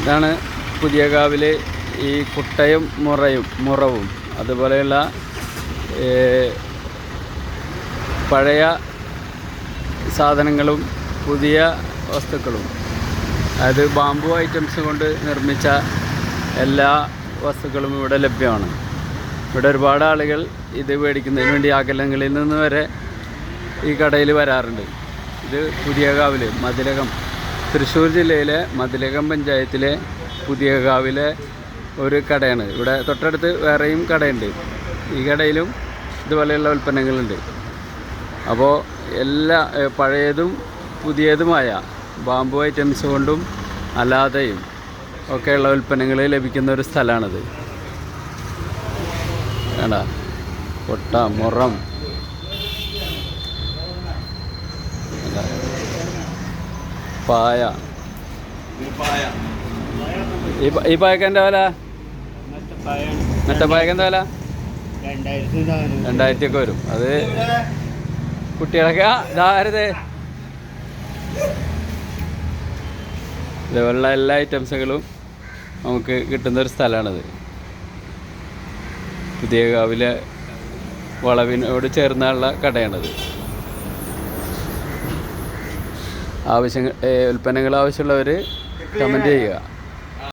ഇതാണ് പുതിയ കാവിലെ ഈ കുട്ടയും മുറയും മുറവും. അതുപോലെയുള്ള പഴയ സാധനങ്ങളും പുതിയ വസ്തുക്കളും. അതായത് ബാംബു ഐറ്റംസ് കൊണ്ട് നിർമ്മിച്ച എല്ലാ വസ്തുക്കളും ഇവിടെ ലഭ്യമാണ്. ഇവിടെ ഒരുപാട് ആളുകൾ ഇത് മേടിക്കുന്നതിന് വേണ്ടി അകലങ്ങളിൽ നിന്ന് വരെ ഈ കടയിൽ വരാറുണ്ട്. ഇത് പുതിയ കാവിൽ മതിലകം. തൃശ്ശൂർ ജില്ലയിലെ മതിലകം പഞ്ചായത്തിലെ പുതിയകാവിലെ ഒരു കടയാണ്. ഇവിടെ തൊട്ടടുത്ത് വേറെയും കടയുണ്ട്. ഈ കടയിലും ഇതുപോലെയുള്ള ഉൽപ്പന്നങ്ങളുണ്ട്. അപ്പോൾ എല്ലാ പഴയതും പുതിയതുമായ ബാമ്പു ഐറ്റംസ് കൊണ്ടും അല്ലാതെയും ഒക്കെയുള്ള ഉൽപ്പന്നങ്ങൾ ലഭിക്കുന്ന ഒരു സ്ഥലമാണിത്. വേണ്ട കൊട്ട മുറം. പായ. ഈ പായക്ക് എന്താ വില? മറ്റേ പായക്ക് എന്താ വില? രണ്ടായിരത്തി ഒക്കെ വരും. അത് കുട്ടികളൊക്കെ ഇതാരത് ഇതേപോലുള്ള എല്ലാ ഐറ്റംസുകളും നമുക്ക് കിട്ടുന്ന ഒരു സ്ഥലമാണത്. പുതിയ കാവിലെ വളവിനോട് ചേർന്നുള്ള കടയാണിത്. ആവശ്യങ്ങൾ ഉൽപ്പന്നങ്ങൾ ആവശ്യമുള്ളവർ കമന്റ് ചെയ്യുക.